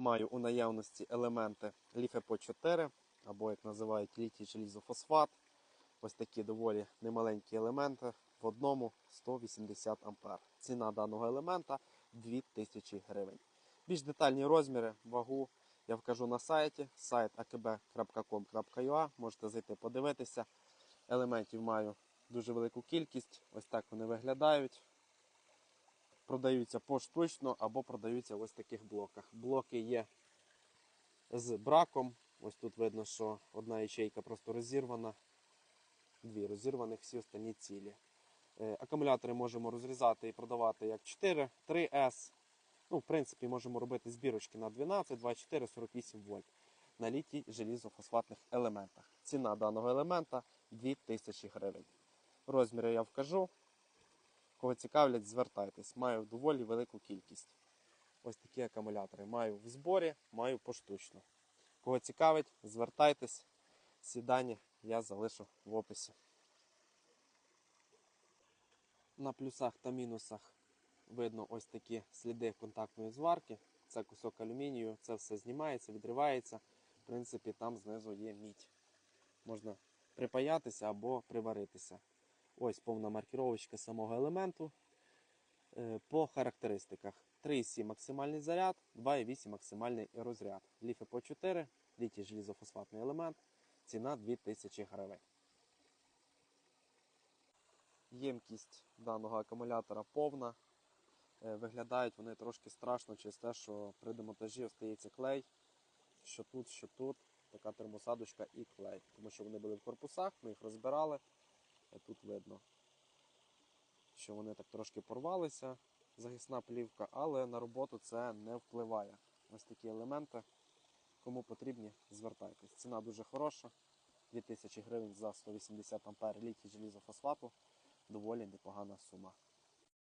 Маю у наявності елементи ліфепо 4 або як називають літій желізофосфат. Ось такі доволі немаленькі елементи в одному 180 А. Ціна даного елемента 2000 гривень. Більш детальні розміри, вагу я вкажу на сайті сайт akb.com.ua. Можете зайти подивитися. Елементів маю дуже велику кількість. Ось так вони виглядають. Продаються поштучно або продаються в таких блоках. Блоки є з браком. Ось тут видно, що одна ячейка просто розірвана, дві розірваних, всі останні цілі. Е, Акумулятори можемо розрізати і продавати як 4, 3С. Ну, в принципі, можемо робити збірочки на 12, 24, 48 вольт на літій желізофосфатних елементах. Ціна даного елемента 2000 гривень. Розміри я вкажу. Кого цікавлять, звертайтесь. Маю доволі велику кількість. Ось такі акумулятори. Маю в зборі, маю поштучно. Кого цікавить, звертайтесь. Всі дані я залишу в описі. На плюсах та мінусах видно ось такі сліди контактної зварки. Це кусок алюмінію, це все знімається, відривається. В принципі, там знизу є мідь. Можна припаятися або приваритися. Ось повна маркіровочка самого елементу. Е, По характеристиках 3,7 максимальний заряд, 2,8 максимальний розряд. Ліфи по 4, літій желізофосфатний елемент, ціна 2000 гривень. Ємкість даного акумулятора повна. Е, Виглядають вони трошки страшно через те, що при демонтажі остається клей, що тут, що тут, така термосадочка і клей. Тому що вони були в корпусах, ми їх розбирали. Тут видно, що вони так трошки порвалися, захисна плівка, але на роботу це не впливає. Ось такі елементи. Кому потрібні, звертайтесь. Ціна дуже хороша. 2000 гривень за 180 ампер літій желізофосфату. Доволі непогана сума.